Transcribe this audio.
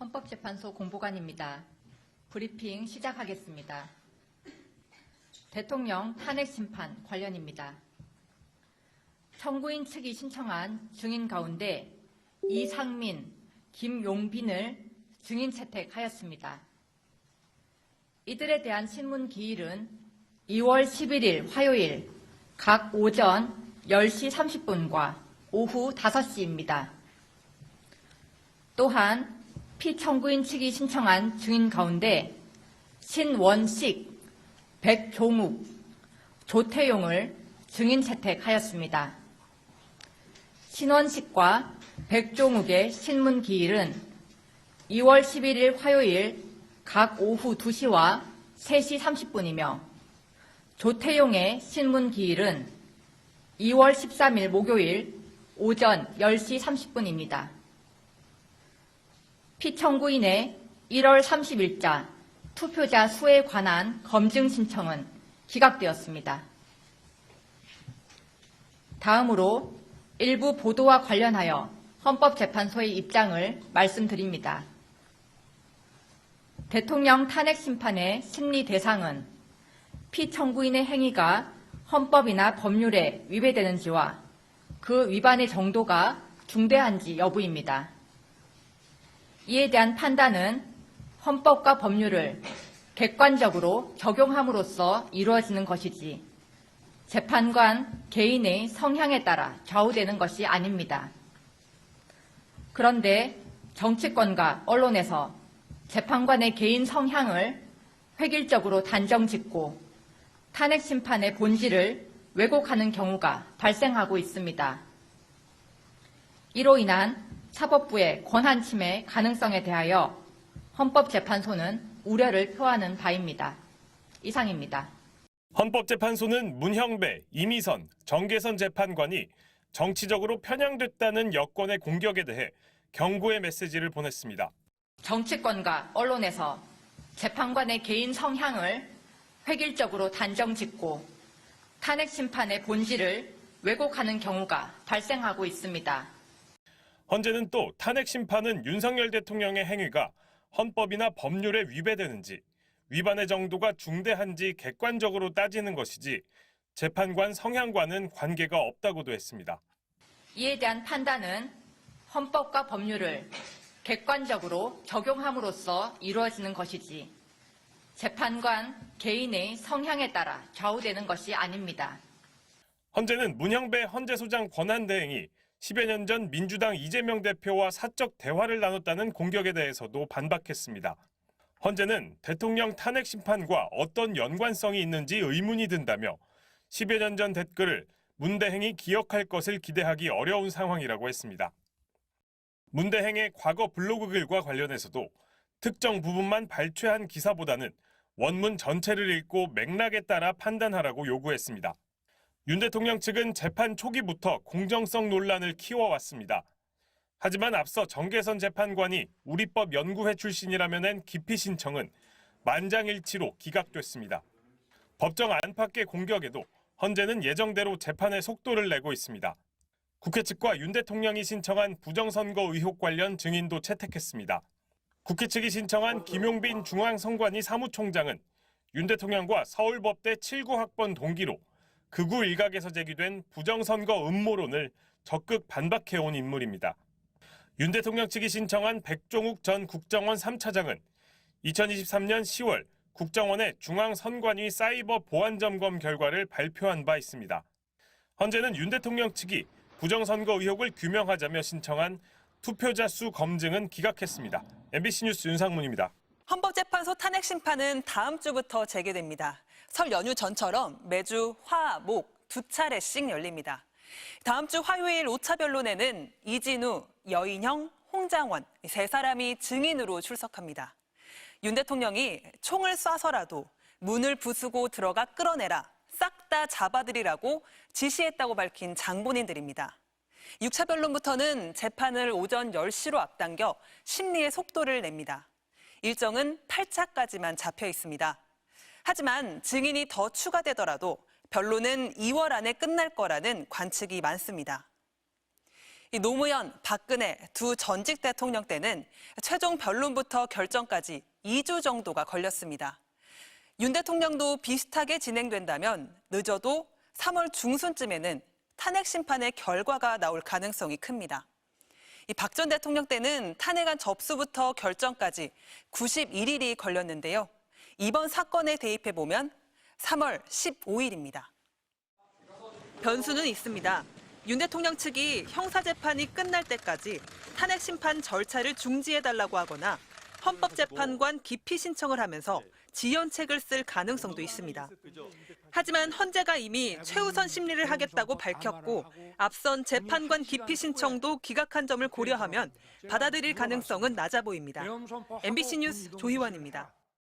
헌법재판소 공보관입니다. 브리핑 시작하겠습니다. 대통령 탄핵 심판 관련입니다. 청구인 측이 신청한 증인 가운데 이상민, 김용빈을 증인 채택하였습니다. 이들에 대한 신문 기일은 2월 11일 화요일 각 오전 10시 30분과 오후 5시입니다. 또한 피청구인 측이 신청한 증인 가운데 신원식, 백종욱, 조태용을 증인 채택하였습니다. 신원식과 백종욱의 신문 기일은 2월 11일 화요일 각 오후 2시와 3시 30분이며 조태용의 신문 기일은 2월 13일 목요일 오전 10시 30분입니다. 피청구인의 1월 30일자 투표자 수에 관한 검증 신청은 기각되었습니다. 다음으로 일부 보도와 관련하여 헌법재판소의 입장을 말씀드립니다. 대통령 탄핵 심판의 심리 대상은 피청구인의 행위가 헌법이나 법률에 위배되는지와 그 위반의 정도가 중대한지 여부입니다. 이에 대한 판단은 헌법과 법률을 객관적으로 적용함으로써 이루어지는 것이지 재판관 개인의 성향에 따라 좌우되는 것이 아닙니다. 그런데 정치권과 언론에서 재판관의 개인 성향을 획일적으로 단정 짓고 탄핵 심판의 본질을 왜곡하는 경우가 발생하고 있습니다. 이로 인한 사법부의 권한 침해 가능성에 대하여 헌법재판소는 우려를 표하는 바입니다. 이상입니다. 헌법재판소는 문형배, 이미선, 정계선 재판관이 정치적으로 편향됐다는 여권의 공격에 대해 경고의 메시지를 보냈습니다. 정치권과 언론에서 재판관의 개인 성향을 획일적으로 단정 짓고 탄핵 심판의 본질을 왜곡하는 경우가 발생하고 있습니다. 헌재는 또 탄핵 심판은 윤석열 대통령의 행위가 헌법이나 법률에 위배되는지 위반의 정도가 중대한지 객관적으로 따지는 것이지 재판관 성향과는 관계가 없다고도 했습니다. 이에 대한 판단은 헌법과 법률을 객관적으로 적용함으로써 이루어지는 것이지 재판관 개인의 성향에 따라 좌우되는 것이 아닙니다. 헌재는 문형배 헌재소장 권한대행이 10여 년 전 민주당 이재명 대표와 사적 대화를 나눴다는 공격에 대해서도 반박했습니다. 헌재는 대통령 탄핵 심판과 어떤 연관성이 있는지 의문이 든다며 10여 년 전 댓글을 문대행이 기억할 것을 기대하기 어려운 상황이라고 했습니다. 문대행의 과거 블로그 글과 관련해서도 특정 부분만 발췌한 기사보다는 원문 전체를 읽고 맥락에 따라 판단하라고 요구했습니다. 윤 대통령 측은 재판 초기부터 공정성 논란을 키워왔습니다. 하지만 앞서 정계선 재판관이 우리법 연구회 출신이라며 낸 기피 신청은 만장일치로 기각됐습니다. 법정 안팎의 공격에도 헌재는 예정대로 재판의 속도를 내고 있습니다. 국회 측과 윤 대통령이 신청한 부정선거 의혹 관련 증인도 채택했습니다. 국회 측이 신청한 김용빈 중앙선관위 사무총장은 윤 대통령과 서울법대 79학번 동기로 극우 일각에서 제기된 부정선거 음모론을 적극 반박해온 인물입니다. 윤 대통령 측이 신청한 백종욱 전 국정원 3차장은 2023년 10월 국정원의 중앙선관위 사이버 보안 점검 결과를 발표한 바 있습니다. 헌재는 윤 대통령 측이 부정선거 의혹을 규명하자며 신청한 투표자 수 검증은 기각했습니다. MBC 뉴스 윤상문입니다. 헌법재판소 탄핵 심판은 다음 주부터 재개됩니다. 설 연휴 전처럼 매주 화, 목 두 차례씩 열립니다. 다음 주 화요일 5차 변론에는 이진우, 여인형, 홍장원 세 사람이 증인으로 출석합니다. 윤 대통령이 총을 쏴서라도 문을 부수고 들어가 끌어내라, 싹 다 잡아들이라고 지시했다고 밝힌 장본인들입니다. 6차 변론부터는 재판을 오전 10시로 앞당겨 심리의 속도를 냅니다. 일정은 8차까지만 잡혀 있습니다. 하지만 증인이 더 추가되더라도 변론은 2월 안에 끝날 거라는 관측이 많습니다. 이 노무현, 박근혜 두 전직 대통령 때는 최종 변론부터 결정까지 2주 정도가 걸렸습니다. 윤 대통령도 비슷하게 진행된다면 늦어도 3월 중순쯤에는 탄핵 심판의 결과가 나올 가능성이 큽니다. 이박전 대통령 때는 탄핵안 접수부터 결정까지 91일이 걸렸는데요. 이번 사건에 대입해 보면 3월 15일입니다. 변수는 있습니다. 윤 대통령 측이 형사재판이 끝날 때까지 탄핵 심판 절차를 중지해달라고 하거나 헌법재판관 기피 신청을 하면서 지연책을 쓸 가능성도 있습니다. 하지만 헌재가 이미 최우선 심리를 하겠다고 밝혔고 앞선 재판관 기피 신청도 기각한 점을 고려하면 받아들일 가능성은 낮아 보입니다. MBC 뉴스 조희원입니다.